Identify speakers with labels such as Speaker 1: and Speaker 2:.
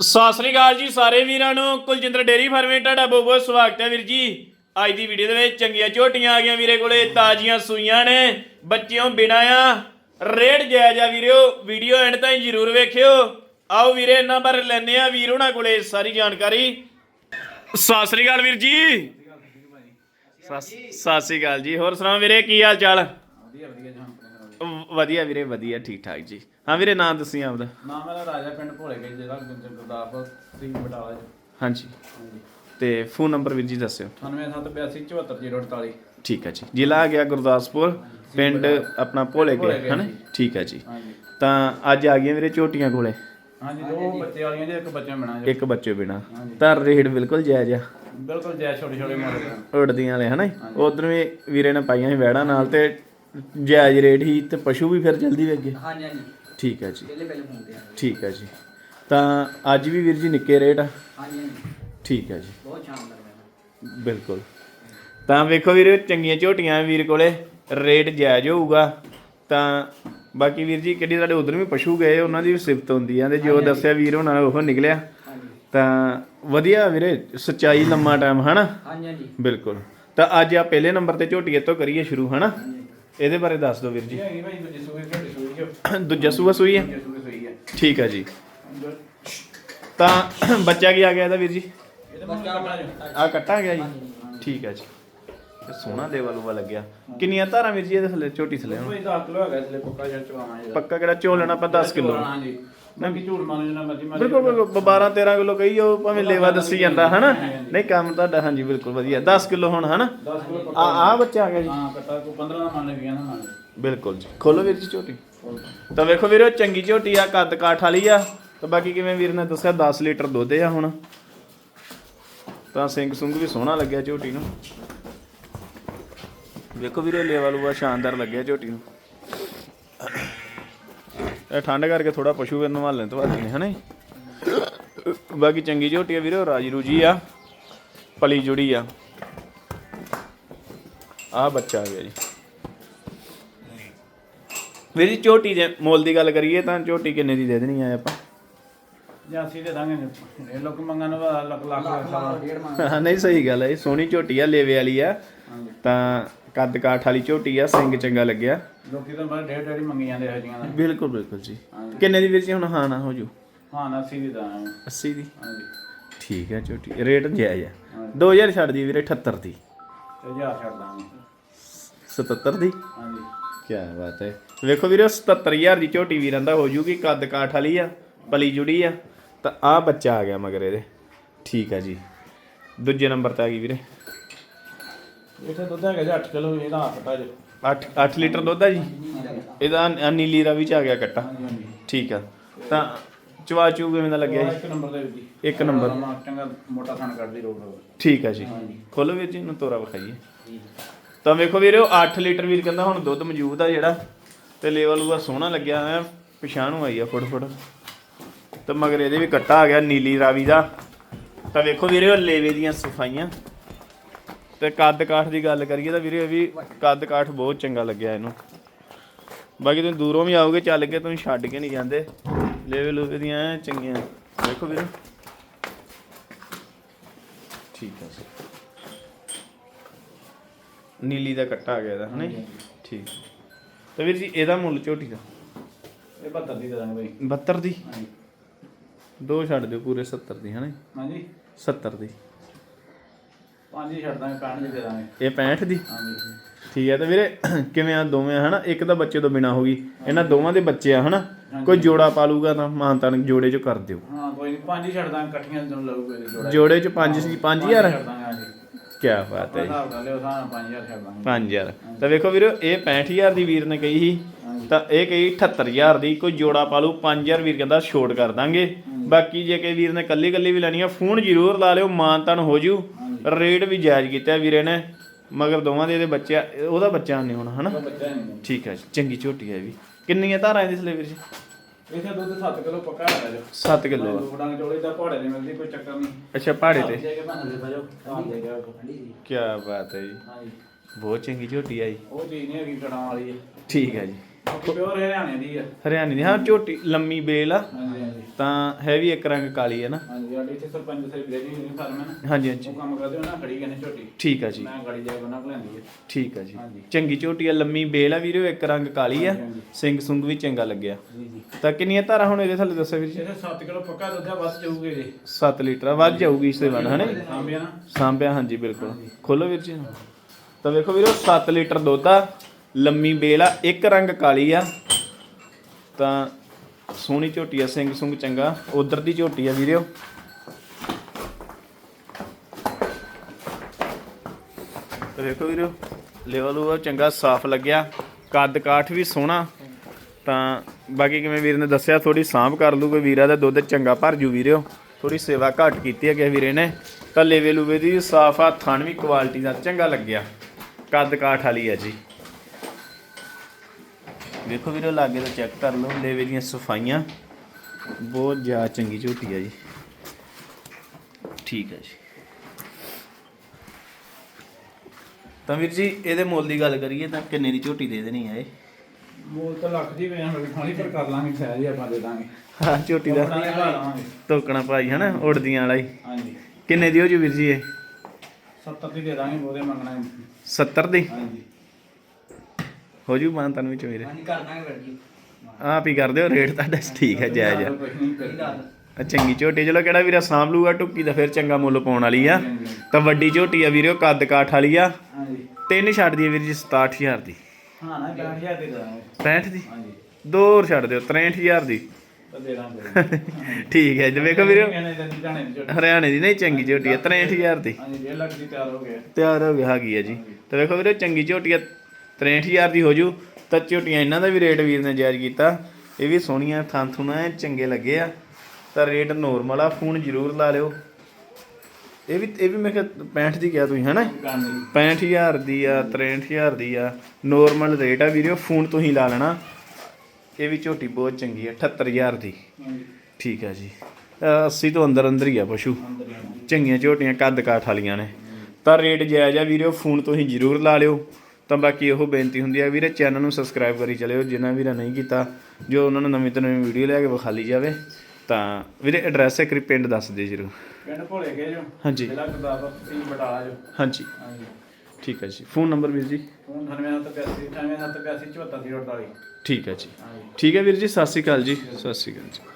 Speaker 1: ਸਤਿ ਸ੍ਰੀ ਅਕਾਲ ਜੀ ਸਾਰੇ ਵੀਰਾਂ ਨੂੰ। ਕੁਲਜਿੰਦਰ ਡੇਰੀ ਫਾਰਮੇ ਤੁਹਾਡਾ ਬਹੁਤ ਬਹੁਤ ਸਵਾਗਤ ਹੈ ਵੀਰ ਜੀ। ਅੱਜ ਦੀ ਵੀਡੀਓ ਦੇ ਵਿੱਚ ਚੰਗੀਆਂ ਝੋਟੀਆਂ ਆ ਗਈਆਂ ਵੀਰੇ ਕੋਲੇ ਤਾਜ਼ੀਆਂ ਸੂਈਆਂ ਨੇ। ਬੱਚਿਆਂ ਬਿਨਾ ਆ ਰੇਡ ਜਾਇਜ਼ ਆ ਵੀਰਿਓ ਵੀਡੀਓ ਐਂਡ ਤਾਈਂ ਜਰੂਰ ਵੇਖਿਓ। ਆਓ ਵੀਰੇ ਇਹਨਾਂ ਬਾਰੇ ਲੈਣੇ ਆ ਵੀਰ ਉਹਨਾਂ ਕੋਲੇ ਸਾਰੀ ਜਾਣਕਾਰੀ। ਸਤਿ ਸ੍ਰੀ ਅਕਾਲ ਵੀਰ ਜੀ। ਸਤਿ ਸ੍ਰੀ ਅਕਾਲ ਜੀ। ਹੋਰ ਸੁਣਾਓ ਵੀਰੇ ਕੀ ਹਾਲ ਚਾਲ?
Speaker 2: ਵਧੀਆ ਵਧੀਆ ਜੀ।
Speaker 1: ਵਧੀਆ ਵੀਰੇ ਵਧੀਆ ਠੀਕ ਠਾਕ ਜੀ। ਹਾਂ ਵੀਰੇ ਨਾਮ ਦੱਸੀ ਆਪਦਾ।
Speaker 2: ਨਾਮ ਮੇਰਾ ਰਾਜਾ ਪਿੰਡ ਭੋਲੇ ਕੇ ਜ਼ਿਲ੍ਹਾ ਗੁੰਜਰ ਗੁਰਦਾਸਪੁਰ ਤਹਿਸੀਲ ਬਟਾਲਾ ਜੀ।
Speaker 1: ਹਾਂਜੀ।
Speaker 2: ਹਾਂਜੀ।
Speaker 1: ਤੇ ਫੋਨ ਨੰਬਰ ਵੀਰ ਜੀ ਦੱਸਿਓ।
Speaker 2: 9782
Speaker 1: ਠੀਕ ਹੈ ਜੀ। ਜ਼ਿਲ੍ਹਾ ਆ ਗਿਆ ਗੁਰਦਾਸਪੁਰ ਪਿੰਡ ਆਪਣਾ ਭੋਲੇ
Speaker 2: ਭੋਲੇ
Speaker 1: ਕੇ
Speaker 2: ਕੇ
Speaker 1: ਹਨਾ
Speaker 2: ਜੀ।
Speaker 1: ਠੀਕ ਹੈ ਜੀ।
Speaker 2: ਹਾਂਜੀ।
Speaker 1: ਤਾਂ ਅੱਜ ਆ ਗਈਆਂ ਵੀਰੇ ਝੋਟੀਆਂ ਕੋਲੇ।
Speaker 2: ਹਾਂਜੀ ਦੋ ਬੱਚੇ ਵਾਲੀਆਂ ਜੀ ਇੱਕ ਬੱਚੇ ਜੀ।
Speaker 1: ਇੱਕ ਬੱਚੇ ਬਿਨਾ। ਤਾਂ ਰੇਟ ਬਿਲਕੁਲ ਜਾਇਜ਼ ਆ।
Speaker 2: ਬਿਲਕੁਲ ਜੈ ਛੋਟੇ ਛੋਟੇ ਮਾਡਲ
Speaker 1: ਉੜਦੀਆਂ ਵਾਲੇ ਹਨਾ ਉਧਰ ਵੀ ਵੀਰੇ ਨੇ ਪਾਈਆਂ ਸੀ ਵੈੜਾਂ ਨਾਲ ਤੇ ਜਾਇਜ਼ ਰੇਟ ਹੀ ਤੇ ਪਸ਼ੂ ਵੀ ਫਿਰ ਜਲਦੀ ਵੇਗੇ
Speaker 3: ਹਾਂਜੀ ਹਾਂਜੀ।
Speaker 1: ਠੀਕ ਹੈ ਜੀ।
Speaker 3: ਪਹਿਲੇ ਪਹਿਲੇ ਤੇ ਆ
Speaker 1: ਠੀਕ ਹੈ ਜੀ। ਤਾਂ ਅੱਜ ਵੀ ਵੀਰ ਜੀ ਨਿੱਕੇ ਰੇਟ ਆ?
Speaker 3: ਹਾਂਜੀ ਹਾਂਜੀ।
Speaker 1: ਠੀਕ ਹੈ ਜੀ।
Speaker 3: ਬਹੁਤ ਸ਼ਾਨਦਾਰ
Speaker 1: ਬਿਲਕੁਲ। ਤਾਂ ਵੇਖੋ ਵੀਰ ਚੰਗੀਆਂ ਝੋਟੀਆਂ ਵੀਰ ਕੋਲੇ ਰੇਟ ਜਾਇਜ਼ ਹੋਊਗਾ। ਤਾਂ ਬਾਕੀ ਵੀਰ ਜੀ ਕਿਹੜੀ ਸਾਡੇ ਉਧਰ ਵੀ ਪਸ਼ੂ ਗਏ ਉਹਨਾਂ ਦੀ ਵੀ ਸਿਫਤ ਹੁੰਦੀ ਆ ਤੇ ਜੋ ਦੱਸਿਆ ਵੀਰ ਉਹਨਾਂ ਉਹ ਨਿਕਲਿਆ।
Speaker 3: ਹਾਂਜੀ।
Speaker 1: ਤਾਂ ਵਧੀਆ ਵੀਰੇ ਸੱਚਾਈ ਲੰਮਾ ਟਾਈਮ ਹਨਾ?
Speaker 3: ਹਾਂਜੀ ਹਾਂਜੀ।
Speaker 1: ਬਿਲਕੁਲ। ਤਾਂ ਅੱਜ ਆ ਪਹਿਲੇ ਨੰਬਰ ਤੇ ਝੋਟੀ ਤੋਂ ਕਰੀਏ ਸ਼ੁਰੂ ਹਨਾ? ਇਹਦੇ ਬਾਰੇ ਦੱਸ ਦਿਓ ਵੀਰ ਜੀ।
Speaker 2: ਹੈਗੀ ਭਾਈ ਦੂਜੀ ਸੂਈ ਛੋਟੀ ਸੂਈ ਜੋ
Speaker 1: ਦੂਜਾ ਸੂਆ ਸੂਈ ਹੈ
Speaker 2: ਦੂਜੀ ਸੂਈ ਹੈ
Speaker 1: ਠੀਕ ਹੈ ਜੀ। ਤਾਂ ਬੱਚਾ ਕੀ ਆ ਗਿਆ ਇਹਦਾ ਵੀਰ ਜੀ?
Speaker 2: ਇਹਦੇ
Speaker 1: ਆ ਕੱਟਾ ਗਿਆ ਜੀ? ਠੀਕ ਹੈ ਜੀ। ਇਹ ਸੋਹਣਾ ਦੇਵਾ ਲੂਵਾ ਲੱਗਿਆ। ਕਿੰਨੀਆਂ ਧਾਰਾਂ ਵੀਰ ਜੀ ਇਹਦੇ ਥੱਲੇ? ਝੋਟੀ ਥੱਲੇ ਹੁਣ?
Speaker 2: ਕੋਈ 10 ਕਿਲੋ ਹੈਗਾ ਇਸ ਲਈ ਪੱਕਾ ਚਵਾਵਾਂ
Speaker 1: ਕਿਹੜਾ? ਝੋਲ ਲੈਣਾ ਆਪਾਂ 10 ਕਿਲੋ।
Speaker 2: ਕਿ ਝੂਠ ਜਿੰਨਾ ਮਰਜ਼ੀ
Speaker 1: ਬਿਲਕੁਲ ਬਿਲਕੁਲ। 12 13 ਕਿਲੋ ਕਹੀ ਜਾਓ ਭਾਵੇਂ ਲੇਵਾ ਦੱਸੀ ਜਾਂਦਾ ਹਨਾ? ਨਹੀਂ ਕੰਮ ਤੁਹਾਡਾ ਹਾਂਜੀ ਬਿਲਕੁਲ ਵਧੀਆ। 10 ਕਿਲੋ ਹੁਣ ਹਨਾ?
Speaker 2: 10 ਕਿਲੋ
Speaker 1: ਆ ਆ ਬੱਚਾ ਆ ਗਿਆ ਜੀ।
Speaker 2: ਹਾਂ ਕੱਟਾ ਕੋ 15 ਦਾ ਮੰਨ ਗਿਆ ਨਾ
Speaker 1: ਬਿਲਕੁਲ ਜੀ। ਖੋਲੋ ਵੀਰ ਜੀ ਝੋਟੀ। ਤਾਂ ਵੇਖੋ ਵੀਰੋ ਚੰਗੀ ਝੋਟੀ ਆ ਕੱਦ ਕਾਠ ਵਾਲੀ ਆ। ਤੇ ਬਾਕੀ ਕਿਵੇਂ ਵੀਰ ਨੇ ਦੱਸਿਆ 10 ਲੀਟਰ ਦੁੱਧ ਆ ਹੁਣ। ਤਾਂ ਸਿੰਘ ਸੁੰਗ ਵੀ ਸੋਹਣਾ ਲੱਗਿਆ ਝੋਟੀ ਨੂੰ। ਵੇਖੋ ਵੀਰੋ ਲੇਵਾ ਲੂਆ ਸ਼ਾਨਦਾਰ ਲੱਗਿਆ ਝੋਟੀ ਨੂੰ। ਇਹ ਠੰਡ ਕਰਕੇ ਥੋੜਾ ਪਸ਼ੂ ਵੀ ਨਵਾਲਣ ਤੋਂ ਬਾਅਦ ਨੇ ਹਨਾ। ਬਾਕੀ ਚੰਗੀ ਝੋਟੀ ਆ ਵੀਰੋ ਰਾਜੀ ਰੂਜੀ ਆ ਪਲੀ ਜੁੜੀ ਆ। ਆ ਬੱਚਾ ਆ ਗਿਆ ਜੀ। ਵੀਰ ਜੀ ਝੋਟੀ ਦੇ ਮੁੱਲ ਦੀ ਗੱਲ ਕਰੀਏ ਤਾਂ ਝੋਟੀ ਕਿੰਨੇ ਦੀ ਦੇ ਦੇਣੀ ਆ ਆਪਾਂ?
Speaker 2: ਜਾਂ ਅਸੀਂ ਦੇ ਦਾਂਗੇ ਇਹ ਲੋਕ ਮੰਗਣ ਨੂੰ ਲੱਖ ਲੱਖ
Speaker 1: ਨਹੀਂ ਸਹੀ ਗੱਲ ਹੈ ਇਹ ਸੋਹਣੀ ਝੋਟੀ ਆ ਲੇਵੇ ਵਾਲੀ ਆ। ਤਾਂ ਕੱਦ ਕਾਠ ਵਾਲੀ ਝੋਟੀ ਆ ਸਿੰਘ ਚੰਗਾ ਲੱਗਿਆ।
Speaker 2: ਲੋਕੀ ਤਾਂ ਬੜਾ ਡੇਢ ਡੇਢ ਮੰਗੀ ਜਾਂਦੇ ਇਹੋ ਜਿਹੀਆਂ ਦਾ।
Speaker 1: ਬਿਲਕੁਲ ਬਿਲਕੁਲ ਜੀ।
Speaker 2: ਹਾਂਜੀ।
Speaker 1: ਕਿੰਨੇ ਦੀ ਵੀਰ ਜੀ ਹੁਣ ਹਾਂ ਨਾ ਹੋ ਜੂ?
Speaker 2: ਹਾਂ ਨਾ ਅਸੀਂ ਦੀ ਦਾਂਗੇ
Speaker 1: 80 ਦੀ?
Speaker 2: ਹਾਂਜੀ।
Speaker 1: ਠੀਕ ਹੈ ਝੋਟੀ ਰੇਟ ਜਾਇਜ਼ ਆ
Speaker 2: ਹਾਂਜੀ।
Speaker 1: 2000 ਛੱਡ ਦੀ ਵੀਰੇ 78 ਦੀ।
Speaker 2: ਤੇ ਹਜ਼ਾਰ ਛੱਡ ਦਾਂਗੇ।
Speaker 1: 77 ਦੀ?
Speaker 2: ਹਾਂਜੀ।
Speaker 1: ਕੀ ਬਾਤ ਹੈ। ਵੇਖੋ ਵੀਰੇ 77000 ਦੀ ਝੋਟੀ ਵੀਰਾਂ ਦਾ ਹੋ ਜੂਗੀ ਕੱਦ ਕਾਠ ਵਾਲੀ ਆ ਪਲੀ ਜੁੜੀ ਆ। ਤਾਂ ਆ ਬੱਚਾ ਆ ਗਿਆ ਮਗਰ ਇਹਦੇ। ਠੀਕ ਆ ਜੀ। ਦੂਜੇ ਨੰਬਰ ਤੇ ਆ ਗਈ ਵੀਰੇ।
Speaker 2: ਇੱਥੇ ਦੁੱਧ ਹੈਗਾ ਜੀ 8 ਕਿਲੋ ਇਹਦਾ ਹੱਟਾ ਜੀ।
Speaker 1: 8 8 ਲੀਟਰ ਦੁੱਧ ਆ ਜੀ? ਇਹਦਾ ਆ ਨੀਲੀ ਰਾਵੀ ਚ ਆ ਗਿਆ ਕੱਟਾ।
Speaker 2: ਹਾਂਜੀ ਹਾਂਜੀ।
Speaker 1: ਠੀਕ ਆ। ਤਾਂ ਚਵਾ ਚੂ ਕਿਵੇਂ ਦਾ ਲੱਗਿਆ ਜੀ?
Speaker 2: ਇੱਕ ਨੰਬਰ ਦੇ ਵਿੱਚ
Speaker 1: ਇੱਕ ਨੰਬਰ।
Speaker 2: ਮਾ ਚੰਗਾ ਮੋਟਾ ਥਣ ਕੱਢਦੀ ਰੋਡ
Speaker 1: ਠੀਕ ਆ ਜੀ। ਖੋਲੋ ਵੀਰ ਜੀ ਇਹਨੂੰ ਤੋਰਾ ਵਿਖਾਈਏ। ਤਾਂ ਵੇਖੋ ਵੀਰੇ 8 ਲੀਟਰ ਵੀਰ ਕਹਿੰਦਾ ਹੁਣ ਦੁੱਧ ਮੌਜੂਦ ਆ ਜਿਹੜਾ ਤੇ ਲੈਵਲ ਉਹਦਾ ਸੋਹਣਾ ਲੱਗਿਆ ਪਛਾਣ ਨੂੰ ਆਈ ਆ ਫੁੱਟ ਫੁੱਟ। ਤੇ ਮਗਰ ਇਹਦੇ ਵੀ ਕੱਟਾ ਆ ਗਿਆ ਨੀਲੀ ਰਾਵੀ ਦਾ। ਤਾਂ ਵੇਖੋ ਵੀਰੇ ਉਹ ਲੇਵੇ ਦੀਆਂ ਸਫਾਈਆਂ। ਤੇ ਕੱਦ ਕਾਠ ਦੀ ਗੱਲ ਕਰੀਏ ਤਾਂ ਵੀਰੇ ਇਹ ਵੀ ਕੱਦ ਕਾਠ ਬਹੁਤ ਚੰਗਾ ਲੱਗਿਆ ਇਹਨੂੰ। ਬਾਕੀ ਤੁਸੀਂ ਦੂਰੋਂ ਵੀ ਆਓਗੇ ਚੱਲ ਕੇ ਤੁਸੀਂ ਛੱਡ ਕੇ ਨਹੀਂ ਜਾਂਦੇ। ਲੇਵੇ ਲੂਵੇ ਦੀਆਂ ਐਨ ਚੰਗੀਆਂ। ਵੇਖੋ ਵੀਰੇ। ਠੀਕ ਹੈ ਜੀ ਨੀਲੀ ਦਾ ਕੱਟਾ ਆ ਗਿਆ ਇਹਦਾ ਹਨਾ ਜੀ? ਠੀਕ। ਤੇ ਵੀਰ ਜੀ ਇਹਦਾ ਮੁੱਲ ਝੋਟੀ ਦਾ?
Speaker 2: ਇਹ 72 ਦੀ ਦੇ ਦਾਂਗੇ ਬਾਈ।
Speaker 1: 72 ਦੀ?
Speaker 2: ਹਾਂਜੀ।
Speaker 1: ਦੋ ਛੱਡ ਦਿਓ ਪੂਰੇ 70 ਦੀ ਹਨਾ ਜੀ?
Speaker 2: ਹਾਂਜੀ।
Speaker 1: 70 ਦੀ।
Speaker 2: ਪੰਜ ਹੀ ਛੱਡ ਦਾਂਗੇ 65 ਦੀ ਦੇ ਦਾਂਗੇ।
Speaker 1: ਇਹ 65 ਦੀ?
Speaker 2: ਹਾਂਜੀ।
Speaker 1: ਠੀਕ ਹੈ ਤੇ ਵੀਰੇ ਕਿਵੇਂ ਆ ਦੋਵੇਂ ਹਨਾ? ਇੱਕ ਤਾਂ ਬੱਚੇ ਤੋਂ ਬਿਨਾ ਹੋ ਗਈ। ਇਹਨਾਂ ਦੋਵਾਂ ਦੇ ਬੱਚੇ ਆ ਹਨਾ? ਕੋਈ ਜੋੜਾ ਪਾਲੂਗਾ ਤਾਂ ਮਾਨਤਾ ਨੂੰ ਜੋੜੇ ਚ ਕਰ ਦਿਓ।
Speaker 2: ਹਾਂ ਕੋਈ ਨਹੀਂ ਪੰਜ ਹੀ ਛੱਡ ਦਾਂਗੇ ਇਕੱਠੀਆਂ ਜਦੋਂ ਲਊਗੇ ਇਹਦੇ ਜੋੜਾ।
Speaker 1: ਜੋੜੇ ਚ 5 ਸੀ 5000
Speaker 2: ਛੱਡ ਦਾਂਗੇ ਹਾਂਜੀ।
Speaker 1: ਕੀ ਬਾਤ ਹੈ ਜੀ।
Speaker 2: ਹਿਸਾਬ ਕਰ ਲਿਓ ਸਾਰਾ 5000 ਛੱਡ ਦਾਂਗੇ।
Speaker 1: 5000 ਤਾਂ ਵੇਖੋ ਵੀਰੋ ਇਹ 65000 ਦੀ ਵੀਰ ਨੇ ਕਹੀ ਸੀ ਤਾਂ ਇਹ ਕਹੀ 78000 ਦੀ ਕੋਈ ਜੋੜਾ ਪਾ ਲੂ 5000 ਵੀਰ ਕਹਿੰਦਾ ਛੋਟ ਕਰ ਦਾਂਗੇ। ਬਾਕੀ ਜੇ ਕੋਈ ਵੀਰ ਨੇ ਕੱਲੀ ਕੱਲੀ ਵੀ ਲੈਣੀ ਆ ਫੋਨ ਜ਼ਰੂਰ ਲਾ ਲਿਓ ਮਾਨਤਨ ਹੋ ਜੂ। ਰੇਟ ਵੀ ਜਾਇਜ਼ ਕੀਤਾ ਵੀਰੇ ਨੇ ਮਗਰ ਦੋਵਾਂ ਦੇ ਇਹਦੇ ਬੱਚੇ ਉਹਦਾ ਬੱਚਾ ਨਹੀਂ ਹੋਣਾ ਹਨਾ?
Speaker 2: ਉਹ ਬੱਚਾ ਨਹੀਂ
Speaker 1: ਠੀਕ ਹੈ ਜੀ, ਚੰਗੀ ਝੋਟੀ ਹੈ ਵੀ। ਕਿੰਨੀਆਂ ਧਾਰਾਂ ਇਹਦੇ ਥਲੇ ਵੀਰ ਜੀ?
Speaker 2: ਇੱਥੇ ਦੁੱਧ 7 ਕਿਲੋ ਪੱਕਾ ਹੈਗਾ ਜੀ
Speaker 1: 7 ਕਿਲੋ
Speaker 2: ਡੰਗ ਚੋਲੇ ਦਾ ਪਹਾੜੇ ਦੀ ਮਿਲਦੀ ਕੋਈ ਚੱਕਰ ਨਹੀਂ।
Speaker 1: ਅੱਛਾ ਪਹਾੜੇ ਤੇ?
Speaker 2: ਕੇ ਬਣਾ ਦੇ ਬਾਜੋ ਆ ਦੇ ਗਿਆ
Speaker 1: ਕੀ ਬਾਤ ਹੈ ਜੀ। ਬਹੁਤ ਚੰਗੀ ਝੋਟੀ ਆ ਜੀ।
Speaker 2: ਉਹ ਚੀਜ਼ ਨਹੀਂ ਹੈਗੀ ਕੜਾਂ ਵਾਲੀ ਹੈ
Speaker 1: ਠੀਕ ਹੈ ਜੀ।
Speaker 2: ਪਿਓਰ ਹਰਿਆਣੇ ਦੀ ਆ।
Speaker 1: ਹਰਿਆਣੇ ਦੀ ਹਾਂ ਝੋਟੀ ਲੰਮੀ ਬੇਲ ਆ।
Speaker 2: ਹਾਂਜੀ ਹਾਂਜੀ।
Speaker 1: ਤਾਂ ਹੈ ਵੀ ਇੱਕ ਰੰਗ ਕਾਲੀ ਹੈ ਨਾ।
Speaker 2: ਹਾਂਜੀ ਸਾਡੇ ਇੱਥੇ ਸਰਪੰਚ ਸਾਹਿਬ ਦੇ ਜੀ ਫਾਰਮ ਹੈ ਨਾ।
Speaker 1: ਹਾਂਜੀ ਹਾਂਜੀ।
Speaker 2: ਉਹ ਕੰਮ ਕਰਦੇ ਉਹਨਾਂ ਖੜੀ ਕਹਿੰਦੇ ਝੋਟੀ।
Speaker 1: ਠੀਕ ਆ ਜੀ।
Speaker 2: ਮੈਂ ਗਾੜੀ ਜਾ ਲੈਂਦੀ ਹੈ
Speaker 1: ਠੀਕ ਆ ਜੀ। ਚੰਗੀ ਝੋਟੀ ਆ ਲੰਮੀ ਬੇਲ ਆ ਵੀਰੋ ਇੱਕ ਰੰਗ ਕਾਲੀ ਆ। ਸਿੰਘ ਸੁੰਗ ਵੀ ਚੰਗਾ ਲੱਗਿਆ। ਤਾਂ ਕਿੰਨੀਆਂ ਧਾਰਾਂ ਹੁਣ ਇਹਦੇ ਥੱਲੇ ਦੱਸੋ ਵੀਰ ਜੀ?
Speaker 2: ਇਹਦੇ 7 ਕਿਲੋ ਪੱਕਾ ਦੁੱਧ ਆ ਬਸ ਜਾਊਗੇ ਜੀ
Speaker 1: 7 ਲੀਟਰ ਵੱਧ ਜਾਊਗੀ ਇਸ ਬਣ ਹਨੇ
Speaker 2: ਸਾਂਭਿਆ ਨਾ।
Speaker 1: ਸਾਂਭਿਆ ਹਾਂਜੀ ਬਿਲਕੁਲ। ਖੋਲੋ ਵੀਰ ਜੀ ਤਾਂ ਵੇਖੋ ਵੀਰੋ 7 ਲੀਟਰ ਦੁੱਧ ਆ। ਲੰਮੀ ਬੇਲ ਆ, ਇੱਕ ਰੰਗ ਕਾਲੀ ਆ। ਤਾਂ ਸੋਹਣੀ ਝੋਟੀ ਆ, ਸਿੰਘ ਸੁੰਗ ਚੰਗਾ। ਉਧਰ ਦੀ ਝੋਟੀ ਆ ਵੀਰਿਓ। ਦੇਖੋ ਵੀਰੋ ਲੈਵਲ ਉਹ ਚੰਗਾ ਸਾਫ਼ ਲੱਗਿਆ। ਕੱਦ ਕਾਠ ਵੀ ਸੋਹਣਾ। ਤਾਂ ਬਾਕੀ ਕਿਵੇਂ ਵੀਰ ਨੇ ਦੱਸਿਆ ਥੋੜੀ ਸਾਂਭ ਕਰ ਲੂਗੇ। ਵੀਰਾ ਦਾ ਦੁੱਧ ਚੰਗਾ ਭਰ ਜੂ ਵੀਰਿਓ। ਥੋੜੀ ਸੇਵਾ ਘੱਟ ਕੀਤੀ ਹੈ ਕਿ ਵੀਰੇ ਨੇ। ਤਾਂ ਲੇਵੇ ਲੂਵੇ ਦੀ ਸਾਫ਼ ਆ, ਥਣ ਵੀ ਕੁਆਲਿਟੀ ਦਾ ਚੰਗਾ ਲੱਗਿਆ। ਕੱਦ ਕਾਠ ਵਾਲੀ ਹੈ ਜੀ। ਵੇਖੋ ਵੀਰੋ ਲਾਗੇ ਤੋਂ ਚੈੱਕ ਕਰ ਲਓ ਲੇਵੇ ਦੀਆਂ ਸਫਾਈਆਂ। ਬਹੁਤ ਜ਼ਿਆਦਾ ਚੰਗੀ ਝੋਟੀ ਹੈ ਜੀ। ਠੀਕ ਹੈ ਜੀ। ਤਾਂ ਵੀਰ ਜੀ ਇਹਦੇ ਮੁੱਲ ਦੀ ਗੱਲ ਕਰੀਏ ਤਾਂ ਕਿੰਨੇ ਦੀ ਝੋਟੀ ਦੇ ਦੇਣੀ ਹੈ ਇਹ?
Speaker 2: ਮੂਲ ਤਾਂ ਲੱਖ ਦੀ ਵੇਣ ਹੋਈ ਖਾਲੀ ਪਰ ਕਰ ਲਾਂਗੇ ਸ਼ਾਇਦ ਹੀ ਆਪਾਂ ਦੇ ਦਾਂਗੇ।
Speaker 1: ਹਾਂ ਝੋਟੀ ਦਾ
Speaker 2: ਆਪਣਾ ਘਰ ਆਵਾਂਗੇ
Speaker 1: ਟੋਕਣਾ ਭਾਈ ਹਨਾ ਉੜਦੀਆਂ ਵਾਲਾ ਹੀ।
Speaker 2: ਹਾਂਜੀ।
Speaker 1: ਕਿੰਨੇ ਦੀ ਹੋ ਜੂ ਵੀਰ ਜੀ ਇਹ?
Speaker 2: 70 ਦੀ ਦੇ ਦਾਂਗੇ ਉਹਦੇ ਮੰਗਣਾ ਹੈ।
Speaker 1: 70 ਦੀ?
Speaker 2: ਹਾਂਜੀ।
Speaker 1: ਹੋ ਜੂ ਮਾਨ ਤਨ ਵਿੱਚ ਮੇਰੇ
Speaker 3: ਹਾਂਜੀ ਕਰ ਦਾਂਗੇ ਵੀਰ ਜੀ।
Speaker 1: ਆਪ ਹੀ ਕਰਦੇ ਹੋ ਰੇਟ ਤੁਹਾਡਾ ਠੀਕ ਹੈ ਜਾਇਜ਼ ਆ। ਚੰਗੀ ਝੋਟੀ ਚਲੋ ਕਿਹੜਾ ਵੀਰਾ ਸਾਂਭ ਲੂਗਾ ਟੁੱਕੀ ਦਾ ਫਿਰ ਚੰਗਾ ਮੁੱਲ ਪਾਉਣ ਵਾਲੀ ਆ। ਤਾਂ ਵੱਡੀ ਝੋਟੀ ਆ ਵੀਰੋ ਕੱਦ ਕਾਠ ਵਾਲੀ ਆ।
Speaker 2: ਹਾਂਜੀ।
Speaker 1: ਤਿੰਨ ਛੱਡ ਦੀ ਵੀਰ ਜੀ 67000 ਦੀ।
Speaker 2: ਹਾਂ ਨਾ 60000 ਦੇ ਦਾਂਗੇ
Speaker 1: 65 ਦੀ?
Speaker 2: ਹਾਂਜੀ।
Speaker 1: ਦੋ ਹੋਰ ਛੱਡ ਦਿਓ 63000 ਦੀ। ਠੀਕ ਹੈ ਜੀ ਵੇਖੋ ਵੀਰੋ। ਹਰਿਆਣੇ ਦੀ ਨਹੀਂ ਚੰਗੀ ਝੋਟੀ ਆ 63000 ਦੀ।
Speaker 2: ਹਾਂਜੀ 1.5 ਲੱਖ ਦੀ ਤਿਆਰ ਹੋ ਗਿਆ
Speaker 1: ਤਿਆਰ ਹੋ ਗਿਆ ਹੈਗੀ ਆ ਜੀ। ਤਾਂ ਵੇਖੋ ਵੀਰੋ ਚੰਗੀ ਝੋਟੀ ਆ 63000 ਦੀ ਹੋ ਜੂ ਤਾਂ ਝੋਟੀਆਂ ਇਹਨਾਂ ਦਾ ਵੀ ਰੇਟ ਵੀਰ ਨੇ ਜਾਇਜ਼ ਕੀਤਾ। ਇਹ ਵੀ ਸੋਹਣੀਆਂ ਥਾਂ ਥੁਣਾ ਚੰਗੇ ਲੱਗੇ ਆ। ਤਾਂ ਰੇਟ ਨੋਰਮਲ ਆ ਫੋਨ ਜ਼ਰੂਰ ਲਾ ਲਿਓ। ਇਹ ਵੀ ਇਹ ਵੀ ਮੈਂ ਕਿਹਾ 65 ਦੀ ਕਿਹਾ ਤੁਸੀਂ ਹਨਾ?
Speaker 2: ਦੁਕਾਨ ਦੀ
Speaker 1: 65000 ਦੀ ਆ 63000 ਦੀ ਆ। ਨੋਰਮਲ ਰੇਟ ਆ ਵੀਰੋ ਫੋਨ ਤੁਸੀਂ ਲਾ ਲੈਣਾ। ਇਹ ਵੀ ਝੋਟੀ ਬਹੁਤ ਚੰਗੀ ਆ 78000 ਦੀ। ਠੀਕ ਆ ਜੀ। ਅਹ 80 ਤੋਂ ਅੰਦਰ ਅੰਦਰ ਹੀ ਆ ਪਸ਼ੂ। ਚੰਗੀਆਂ ਝੋਟੀਆਂ ਕੱਦ ਕਾਠ ਵਾਲੀਆਂ ਨੇ। ਤਾਂ ਰੇਟ ਜਾਇਜ਼ ਆ ਵੀਰੋ ਫੋਨ ਤੁਸੀਂ ਜ਼ਰੂਰ ਲਾ ਲਿਓ। ਤਾਂ ਬਾਕੀ ਇਹੋ ਬੇਨਤੀ ਹੁੰਦੀ ਆ ਵੀਰੇ ਚੈਨਲ ਨੂੰ ਸਬਸਕ੍ਰਾਈਬ ਕਰੀ ਚਲਿਓ ਜਿਨ੍ਹਾਂ ਵੀਰਾਂ ਨਹੀਂ ਕੀਤਾ ਜੋ ਉਹਨਾਂ ਨੂੰ ਨਵੀਂ ਤੋਂ ਨਵੀਂ ਵੀਡੀਓ ਲੈ ਕੇ ਵਿਖਾਲੀ ਜਾਵੇ ਤਾਂ ਵੀਰੇ ਐਡਰੈਸ ਇੱਕ ਵਾਰੀ ਪਿੰਡ ਦੱਸ ਦਿਓ ਜਰੂਰ।
Speaker 2: ਪਿੰਡ ਭੋਲੇ ਗਏ ਜੋ
Speaker 1: ਹਾਂਜੀ।
Speaker 2: ਜ਼ਿਲ੍ਹਾ ਗੁਰਦਾਸਪੁਰ ਤਹਿਸੀਲ ਬਟਾਲਾ ਜੋ।
Speaker 1: ਹਾਂਜੀ।
Speaker 2: ਹਾਂਜੀ।
Speaker 1: ਠੀਕ ਹੈ ਜੀ। ਫੋਨ ਨੰਬਰ ਵੀਰ ਜੀ?
Speaker 2: ਫੋਨ 9785 9785 74
Speaker 1: ਠੀਕ ਹੈ ਜੀ। ਠੀਕ ਹੈ ਵੀਰ ਜੀ ਸਤਿ ਸ਼੍ਰੀ ਅਕਾਲ ਜੀ ਸਤਿ ਸ਼੍ਰੀ ਅਕਾਲ ਜੀ।